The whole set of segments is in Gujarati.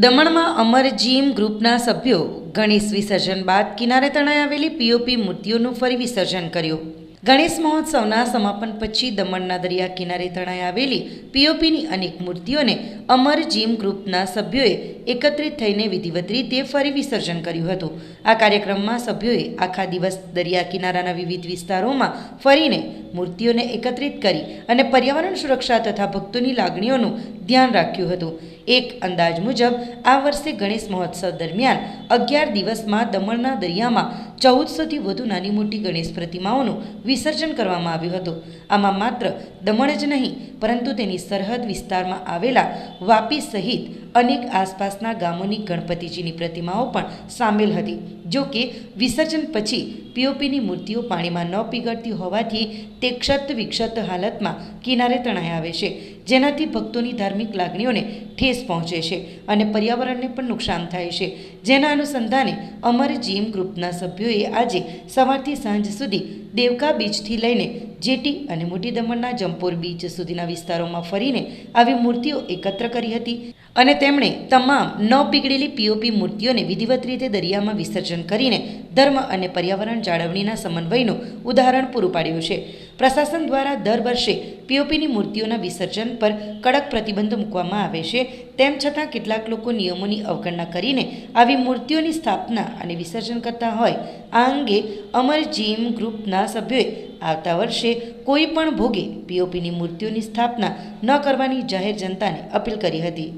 દમણમાં અમર જીમ ગ્રુપના સભ્યો ગણેશ વિસર્જન બાદ કિનારે તણાઈ આવેલી પીઓપી મૂર્તિઓનું ફરી વિસર્જન કર્યું. ગણેશ મહોત્સવના સમાપન પછી દમણના દરિયા કિનારે તણાઈ આવેલી પીઓપીની અનેક મૂર્તિઓને અમર જીમ ગ્રુપના સભ્યોએ એકત્રિત થઈને વિધિવત રીતે ફરી વિસર્જન કર્યું હતું. આ કાર્યક્રમમાં સભ્યોએ આખા દિવસ દરિયા કિનારાના વિવિધ વિસ્તારોમાં ફરીને મૂર્તિઓને એકત્રિત કરી અને પર્યાવરણ સુરક્ષા તથા ભક્તોની લાગણીઓનું ધ્યાન રાખ્યું હતું. એક અંદાજ મુજબ, આ વર્ષે ગણેશ મહોત્સવ દરમિયાન અગિયાર દિવસમાં દમણના દરિયામાં ચૌદસોથી વધુ નાની મોટી ગણેશ પ્રતિમાઓનું વિસર્જન કરવામાં આવ્યું હતું. આમાં માત્ર દમણ જ નહીં, પરંતુ તેની સરહદ વિસ્તારમાં આવેલા વાપી સહિત અનેક આસપાસના ગામોની ગણપતિજીની પ્રતિમાઓ પણ સામેલ હતી. જો કે, વિસર્જન પછી પીઓપીની મૂર્તિઓ પાણીમાં ન પીગળતી હોવાથી તે ક્ષત વિક્ષત હાલતમાં કિનારે તણાઈ આવે છે. જેનાથી ભક્તોની ધાર્મિક લાગણીઓને ઠેસ પહોંચે છે અને પર્યાવરણને પણ નુકસાન થાય છે. જેના અનુસંધાને અમર જીમ ગ્રુપના સભ્યોએ આજે સવારથી સાંજ સુધી દેવકા બીચથી લઈને જેટી અને મોટી દમણના જંપોર બીચ સુધીના વિસ્તારોમાં ફરીને આવી મૂર્તિઓ એકત્ર કરી હતી અને તેમણે તમામ ન પીગળેલી પીઓપી મૂર્તિઓને વિધિવત રીતે દરિયામાં વિસર્જન કરીને ધર્મ અને પર્યાવરણ જાળવણીના સમન્વયનું ઉદાહરણ પૂરું પાડ્યું છે. પ્રશાસન દ્વારા દર વર્ષે પીઓપીની મૂર્તિઓના વિસર્જન પર કડક પ્રતિબંધ મૂકવામાં આવે છે. તેમ છતાં કેટલાક લોકો નિયમોની અવગણના કરીને આવી મૂર્તિઓની સ્થાપના અને વિસર્જન કરતા હોય આ અંગે અમર જીમ ગ્રુપના સભ્યોએ આવતા વર્ષે કોઈ પણ ભોગે પીઓપીની મૂર્તિઓની સ્થાપના ન કરવાની જાહેર જનતાને અપીલ કરી હતી.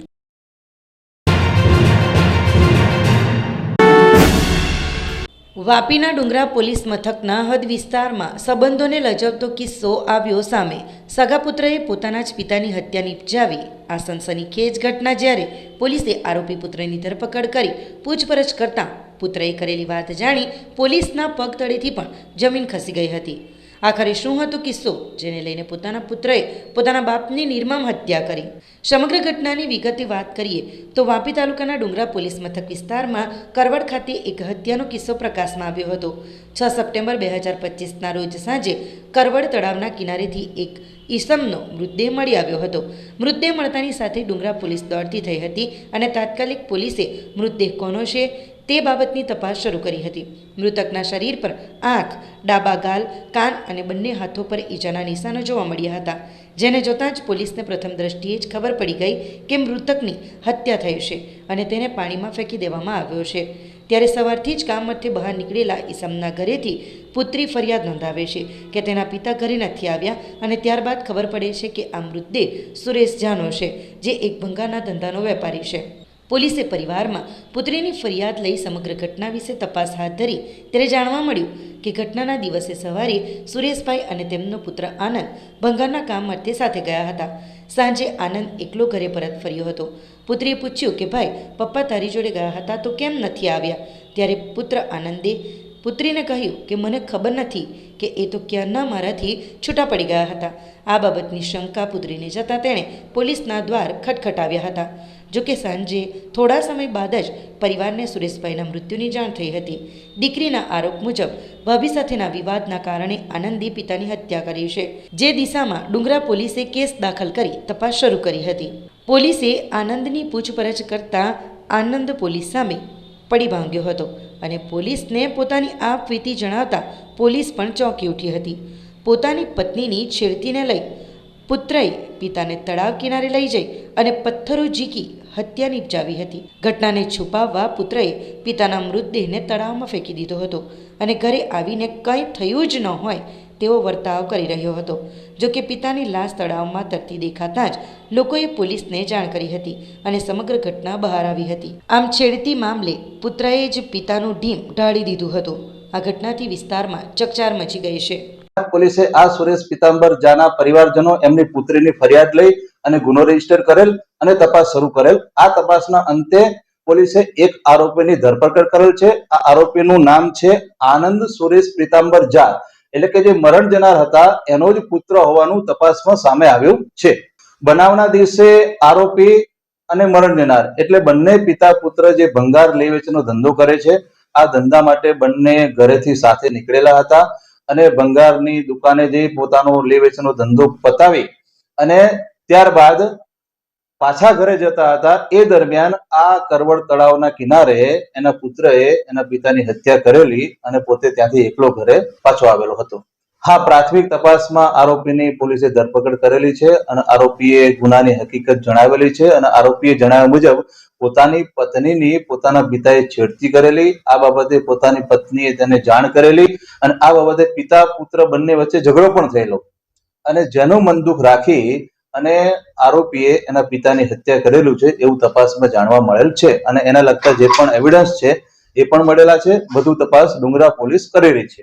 વાપીના ડુંગરા પોલીસ મથકના હદ વિસ્તારમાં સંબંધોને લજવતો કિસ્સો આવ્યો સામે સગા પુત્રએ પોતાના જ પિતાની હત્યા નિપજાવી. આ સનસનીખેજ ઘટના જ્યારે પોલીસે આરોપી પુત્રની ધરપકડ કરી પૂછપરછ કરતા પુત્રએ કરેલી વાત જાણી પોલીસના પગ તળેથી પણ જમીન ખસી ગઈ હતી. આખરે શું હતો કિસ્સો જેને લઈને પોતાના પુત્રએ પોતાના બાપની નિર્મમ હત્યા કરી. સમગ્ર ઘટનાની વિગતે વાત કરીએ તો વાપી તાલુકાના ડુંગરા પોલીસ મથક વિસ્તારમાં કરવડ ખાતે એક હત્યાનો કિસ્સો પ્રકાશમાં આવ્યો હતો. છ સપ્ટેમ્બર બે હજાર પચીસના રોજ સાંજે કરવડ તળાવના કિનારેથી એક ઈસમનો મૃતદેહ મળી આવ્યો હતો. મૃતદેહ મળતાની સાથે ડુંગરા પોલીસ દોડતી થઈ હતી અને તાત્કાલિક પોલીસે મૃતદેહ કોનો છે તે બાબતની તપાસ શરૂ કરી હતી. મૃતકના શરીર પર આંખ, ડાબા ગાલ, કાન અને બંને હાથો પર ઈજાના નિશાનો જોવા મળ્યા હતા. જેને જોતાં જ પોલીસને પ્રથમ દ્રષ્ટિએ જ ખબર પડી ગઈ કે મૃતકની હત્યા થઈ છે અને તેને પાણીમાં ફેંકી દેવામાં આવ્યો છે. ત્યારે સવારથી જ કામ અર્થે બહાર નીકળેલા ઈસમના ઘરેથી પુત્રી ફરિયાદ નોંધાવે છે કે તેના પિતા ઘરે નથી આવ્યા અને ત્યારબાદ ખબર પડે છે કે આ મૃતદેહ સુરેશ જાનો છે, જે એક ભંગારના ધંધાનો વેપારી છે. પોલીસે પરિવારમાં પુત્રીની ફરિયાદ લઈ સમગ્ર ઘટના વિશે તપાસ હાથ ધરી. ત્યારે જાણવા મળ્યું કે ઘટનાના દિવસે સવારે સુરેશભાઈ અને તેમનો પુત્ર આનંદ ભંગારના કામ અર્થે સાથે ગયા હતા. સાંજે આનંદ એકલો ઘરે પરત ફર્યો હતો. પુત્રીએ પૂછ્યું કે, ભાઈ, પપ્પા તારી જોડે ગયા હતા તો કેમ નથી આવ્યા? ત્યારે પુત્ર આનંદે પુત્રીને કહ્યું કે, મને ખબર નથી કે એ તો ક્યારના મારાથી છૂટા પડી ગયા હતા. આ બાબતની શંકા પુત્રીને જતાં તેણે પોલીસના દ્વાર ખટખટાવ્યા હતા. જોકે સાંજે થોડા સમય બાદ જ પરિવારને સુરેશભાઈના મૃત્યુની જાણ થઈ હતી. દીકરીના આરોપ મુજબ, ભાભી સાથેના વિવાદના કારણે આનંદી પિતાની હત્યા કરી છે. જે દિશામાં ડુંગરા પોલીસે કેસ દાખલ કરી તપાસ શરૂ કરી હતી. પોલીસે આનંદની પૂછપરછ કરતા આનંદ પોલીસ સામે પડી ભાંગ્યો હતો અને પોલીસને પોતાની આપ વીતી જણાવતા પોલીસ પણ ચોંકી ઉઠી હતી. પોતાની પત્નીની છેડતીને લઈ પુત્રએ પિતાને તળાવ કિનારે લઈ જઈ અને પથ્થરો ઝીકી હત્યા નિપજાવી હતી. ઘટનાને છુપાવવા પુત્રએ પિતાના મૃતદેહને તળાવમાં ફેંકી દીધો હતો અને ઘરે આવીને કંઈ થયું જ ન હોય તેવો વર્તાવ કરી રહ્યો હતો. જો કે પિતાની લાશ તળાવમાં તરતી દેખાતા જ લોકોએ પોલીસને જાણ કરી હતી અને સમગ્ર ઘટના બહાર આવી હતી. આમ છેડતી મામલે પુત્રએ જ પિતાનું ઢીમ ઢાળી દીધું હતું. આ ઘટનાથી વિસ્તારમાં ચકચાર મચી ગઈ છે. પોલીસે આ સુરેશ પિતાંબર જાના પરિવારજનો એમની પુત્રીની ફરિયાદ લઈ અને ગુનો રજિસ્ટર કરેલ અને તપાસ શરૂ કરેલ. આ તપાસના અંતે પોલીસે એક આરોપીની ધરપકડ કરેલ છે. આ આરોપીનું નામ છે આનંદ સુરેશ પિતાંબર જા. એટલે કે જે મરણ જનાર હતા, એનો જ પુત્ર હોવાનું તપાસમાં સામે આવ્યું છે. બનાવના દિવસે આરોપી અને મરણ જનાર, એટલે બંને પિતા પુત્ર જે ભંગાર લે વેચનો ધંધો કરે છે, આ ધંધા માટે બંને ઘરેથી સાથે નીકળેલા હતા. અને ભંગારની દુકાને જઈ પોતાનો લેવેચનો ધંધો પતાવી અને ત્યારબાદ પાછા ઘરે જતા હતા. એ દરમિયાન આ કરવડ તળાવના કિનારે એના પુત્રએ એના પિતાની હત્યા કરેલી અને પોતે ત્યાંથી એકલો ઘરે પાછો આવેલો હતો. હા, પ્રાથમિક તપાસમાં આરોપીની પોલીસે ધરપકડ કરેલી છે અને આરોપીએ ગુનાની હકીકત જણાવેલી છે અને આરોપીએ જણાવ્યા મુજબ પોતાની પત્નીની પોતાના પિતાએ છેડતી કરેલી, આ બાબતે પોતાની પત્નીએ તેને જાણ કરેલી અને આ બાબતે પિતા, પુત્ર બંને વચ્ચે ઝઘડો પણ થયેલો. અને જેનું મન દુઃખ રાખી અને આરોપીએ એના પિતાની હત્યા કરેલું છે એવું તપાસમાં જાણવા મળેલ છે અને એના લગતા જે પણ એવિડન્સ છે એ પણ મળેલા છે. બધું તપાસ ડુંગરા પોલીસ કરી રહી છે.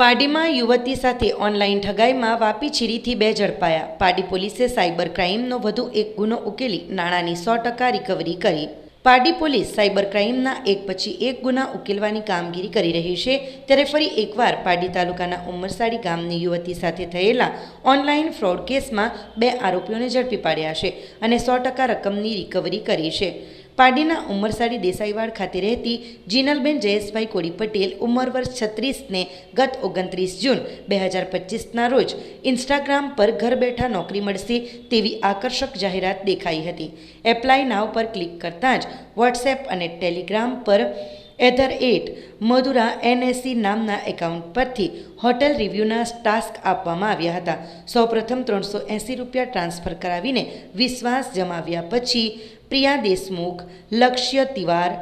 પાડીમાં યુવતી સાથે ઓનલાઈન ઠગાઈમાં વાપી છીરીથી બે ઝડપાયા. પાડી પોલીસે સાયબર ક્રાઇમનો વધુ એક ગુનો ઉકેલી નાણાંની સો ટકા રિકવરી કરી. પાડી પોલીસ સાયબર ક્રાઇમના એક પછી એક ગુના ઉકેલવાની કામગીરી કરી રહી છે. ત્યારે ફરી એકવાર પાડી તાલુકાના ઉમરસાડી ગામની યુવતી સાથે થયેલા ઓનલાઈન ફ્રોડ કેસમાં બે આરોપીઓને ઝડપી પાડ્યા છે અને સો ટકા રકમની રિકવરી કરી છે. પાડીના ઉમરસાડી દેસાઈવાડ ખાતે રહેતી જીનલબેન જયેશભાઈ કોડી પટેલ ઉંમર વર્ષ છત્રીસને ગત ઓગણત્રીસ જૂન બે હજાર પચીસના રોજ ઇન્સ્ટાગ્રામ પર ઘર બેઠા નોકરી મળશે તેવી આકર્ષક જાહેરાત દેખાઈ હતી. એપ્લાય નાવ પર ક્લિક કરતાં જ વોટ્સએપ અને ટેલિગ્રામ પર એધર એટ મધુરા એનએસસી નામના એકાઉન્ટ પરથી હોટેલ રિવ્યૂના ટાસ્ક આપવામાં આવ્યા હતા. સૌપ્રથમ ત્રણસો એંસી રૂપિયા ટ્રાન્સફર કરાવીને વિશ્વાસ જમાવ્યા પછી પ્રિયા દેશમુખ, લક્ષ્ય તિવાર,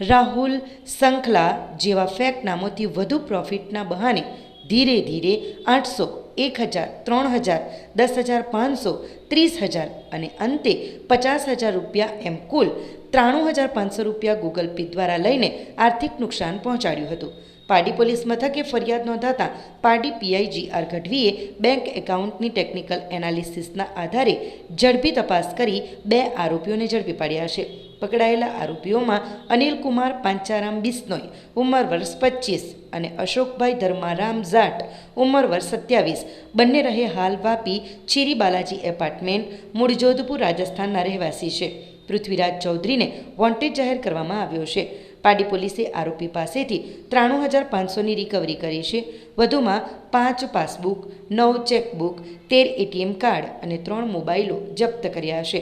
રાહુલ સંખલા જેવા ફેક નામોથી વધુ પ્રોફિટના બહાને ધીરે ધીરે આઠસો એક હજાર ત્રણ હજાર દસ હજાર પાંચસો ત્રીસ હજાર અને અંતે પચાસ હજાર રૂપિયા એમ કુલ ત્રાણું હજાર પાંચસો રૂપિયા ગૂગલ પે દ્વારા લઈને આર્થિક નુકસાન પહોંચાડ્યું હતું. પાડી પોલીસ મથકે ફરિયાદ નોંધાતા પાડી પીઆઈજી આર ગઢવીએ બેંક એકાઉન્ટની ટેકનિકલ એનાલિસિસના આધારે ઝડપી તપાસ કરી બે આરોપીઓને ઝડપી પાડ્યા છે. પકડાયેલા આરોપીઓમાં અનિલકુમાર પાંચારામ બિસ્નોઈ, ઉંમર વર્ષ પચીસ અને અશોકભાઈ ધર્મારામ ઝાટ, ઉંમર વર્ષ સત્યાવીસ. બંને રહે હાલ વાપી ચીરી બાલાજી એપાર્ટમેન્ટ, મૂળ જોધપુર રાજસ્થાનના રહેવાસી છે. પૃથ્વીરાજ ચૌધરીને વોન્ટેડ જાહેર કરવામાં આવ્યો છે. પાડી પોલીસે આરોપી પાસેથી ત્રાણું હજાર પાંચસોની રિકવરી કરી છે. વધુમાં પાંચ પાસબુક, નવ ચેકબુક, તેર એટીએમ કાર્ડ અને ત્રણ મોબાઈલો જપ્ત કર્યા છે.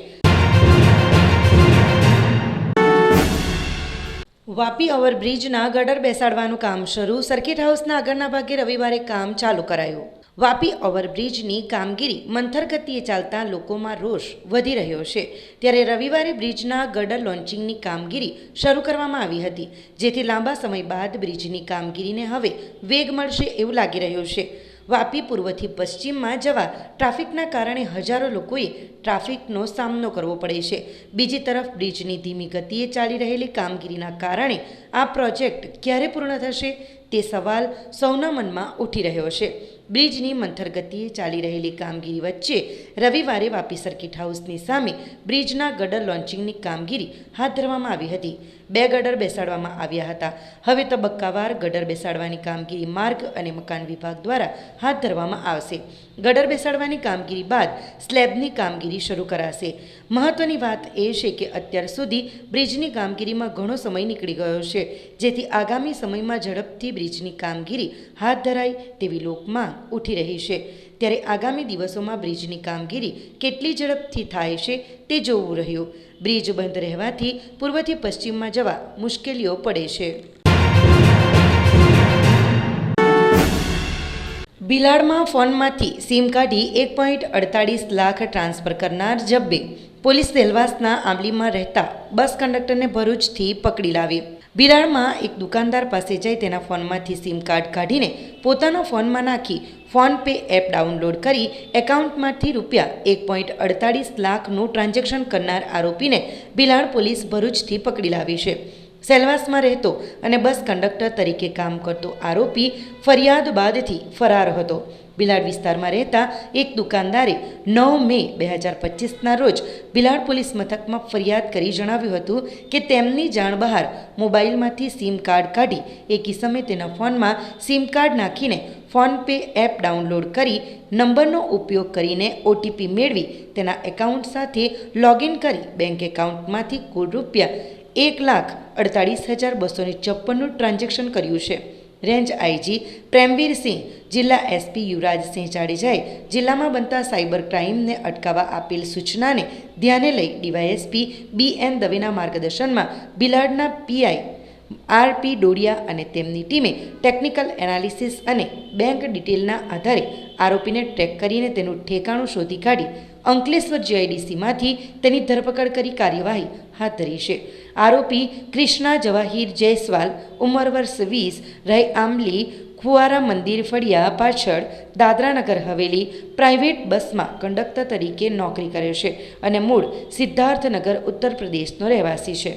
વાપી ઓવરબ્રિજના ગડર બેસાડવાનું કામ શરૂ. સર્કિટ હાઉસના આગળના ભાગે રવિવારે કામ ચાલુ કરાયું. વાપી ઓવરબ્રિજની કામગીરી મંથર ગતિએ ચાલતા લોકોમાં રોષ વધી રહ્યો છે. ત્યારે રવિવારે બ્રિજના ગડર લોન્ચિંગની કામગીરી શરૂ કરવામાં આવી હતી. જેથી લાંબા સમય બાદ બ્રિજની કામગીરીને હવે વેગ મળશે એવું લાગી રહ્યું છે. વાપી પૂર્વથી પશ્ચિમમાં જવા ટ્રાફિકના કારણે હજારો લોકોએ ટ્રાફિકનો સામનો કરવો પડે છે. બીજી તરફ બ્રિજની ધીમી ગતિએ ચાલી રહેલી કામગીરીના કારણે આ પ્રોજેક્ટ ક્યારે પૂર્ણ થશે? તે સવાલ સૌના મનમાં ઉઠી રહ્યો છે. બ્રિજની મંથર ગતિએ ચાલી રહેલી કામગીરી વચ્ચે રવિવારે વાપી સર્કિટ હાઉસની સામે બ્રિજના ગડર લોન્ચિંગની કામગીરી હાથ ધરવામાં આવી હતી. બે ગડર બેસાડવામાં આવ્યા હતા. હવે તબક્કાવાર ગડર બેસાડવાની કામગીરી માર્ગ અને મકાન વિભાગ દ્વારા હાથ ધરવામાં આવશે. ગડર બેસાડવાની કામગીરી બાદ સ્લેબની કામગીરી શરૂ કરાશે. મહત્વની વાત એ છે કે અત્યાર સુધી બ્રિજની કામગીરીમાં ઘણો સમય નીકળી ગયો છે, જેથી આગામી સમયમાં ઝડપથી બ્રિજની કામગીરી હાથ ધરાય તેવી લોકમાં ઉઠી રહી છે. ત્યારે આગામી દિવસોમાં બ્રિજની કામગીરી કેટલી ઝડપથી થાય છે તે જોવું રહ્યું. બ્રિજ બંધ રહેવાથી પૂર્વથી પશ્ચિમમાં જવા મુશ્કેલીઓ પડે છે. બિલાડમાં ફોનમાંથી સિમ કાઢી એક પોઈન્ટ અડતાળીસ લાખ ટ્રાન્સફર કરનાર જબ્બે પોલીસ દેલવાસના આંબલીમાં રહેતા બસ કંડક્ટરને ભરૂચથી પકડી લાવી. બિલાડમાં એક દુકાનદાર પાસે જઈ તેના ફોનમાંથી સિમ કાર્ડ કાઢીને પોતાના ફોનમાં નાખી ફોન પે એપ ડાઉનલોડ કરી એકાઉન્ટમાંથી રૂપિયા એક પોઈન્ટ અડતાળીસ લાખનું ટ્રાન્ઝેક્શન કરનાર આરોપીને બિલાડ પોલીસ ભરૂચથી પકડી લાવી છે. સેલવાસમાં રહેતો અને બસ કંડક્ટર તરીકે કામ કરતો આરોપી ફરિયાદ બાદથી ફરાર હતો. બિલાડ વિસ્તારમાં રહેતા એક દુકાનદારે નવ મે બે હજાર પચીસના રોજ બિલાડ પોલીસ મથકમાં ફરિયાદ કરી જણાવ્યું હતું કે તેમની જાણ બહાર મોબાઈલમાંથી સિમ કાર્ડ કાઢી એક કિસમે તેના ફોનમાં સિમ કાર્ડ નાખીને ફોન પે એપ ડાઉનલોડ કરી નંબરનો ઉપયોગ કરીને ઓટીપી મેળવી તેના એકાઉન્ટ સાથે લોગિન કરી બેંક એકાઉન્ટમાંથી કુલ રૂપિયા એક લાખ અડતાળીસ હજાર બસોને છપ્પનનું ટ્રાન્ઝેક્શન કર્યું છે. રેન્જ આઈજી પ્રેમવીરસિંહ જિલ્લા એસપી યુવરાજસિંહ જાડેજાએ જિલ્લામાં બનતા સાયબર ક્રાઇમને અટકાવવા આપેલ સૂચનાને ધ્યાને લઈ ડીવાયએસપી બી એન દવેના માર્ગદર્શનમાં બિલાડના પીઆઈ આરપી ડોડિયા અને તેમની ટીમે ટેકનિકલ એનાલિસિસ અને બેંક ડિટેલના આધારે આરોપીને ટ્રેક કરીને તેનું ઠેકાણું શોધી કાઢી અંકલેશ્વર જીઆઈડીસીમાંથી તેની ધરપકડ કરી કાર્યવાહી હાથ ધરી છે. આરોપી ક્રિષ્ના જવાહીર જયસ્વાલ, ઉંમર વર્ષ વીસ, રહે આંબલી ખુવારા મંદિર ફળિયા, પાછળ દાદરાનગર હવેલી, પ્રાઇવેટ બસમાં કંડક્ટર તરીકે નોકરી કર્યો છે અને મૂળ સિદ્ધાર્થનગર ઉત્તર પ્રદેશનો રહેવાસી છે.